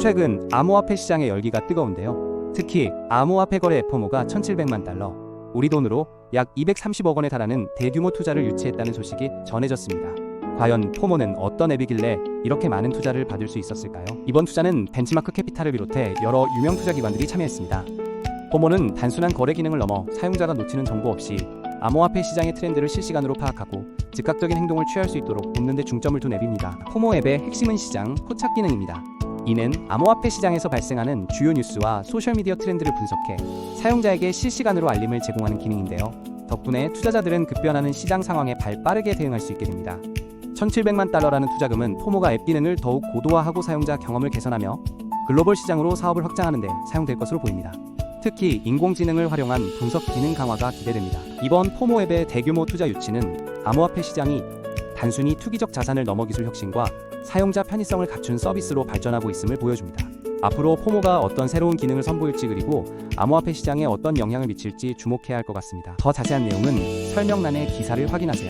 최근 암호화폐 시장의 열기가 뜨거운데요. 특히 암호화폐 거래 포모가 1,700만 달러, 우리 돈으로 약 230억 원에 달하는 대규모 투자를 유치했다는 소식이 전해졌습니다. 과연 포모는 어떤 앱이길래 이렇게 많은 투자를 받을 수 있었을까요? 이번 투자는 벤치마크 캐피탈을 비롯해 여러 유명 투자 기관들이 참여했습니다. 포모는 단순한 거래 기능을 넘어 사용자가 놓치는 정보 없이 암호화폐 시장의 트렌드를 실시간으로 파악하고 즉각적인 행동을 취할 수 있도록 돕는 데 중점을 둔 앱입니다. 포모 앱의 핵심은 시장 포착 기능입니다. 이는 암호화폐 시장에서 발생하는 주요 뉴스와 소셜미디어 트렌드를 분석해 사용자에게 실시간으로 알림을 제공하는 기능인데요. 덕분에 투자자들은 급변하는 시장 상황에 발 빠르게 대응할 수 있게 됩니다. 1,700만 달러라는 투자금은 포모가 앱 기능을 더욱 고도화하고 사용자 경험을 개선하며 글로벌 시장으로 사업을 확장하는 데 사용될 것으로 보입니다. 특히 인공지능을 활용한 분석 기능 강화가 기대됩니다. 이번 포모 앱의 대규모 투자 유치는 암호화폐 시장이 단순히 투기적 자산을 넘어 기술 혁신과 사용자 편의성을 갖춘 서비스로 발전하고 있음을 보여줍니다. 앞으로 포모가 어떤 새로운 기능을 선보일지 그리고 암호화폐 시장에 어떤 영향을 미칠지 주목해야 할 것 같습니다. 더 자세한 내용은 설명란의 기사를 확인하세요.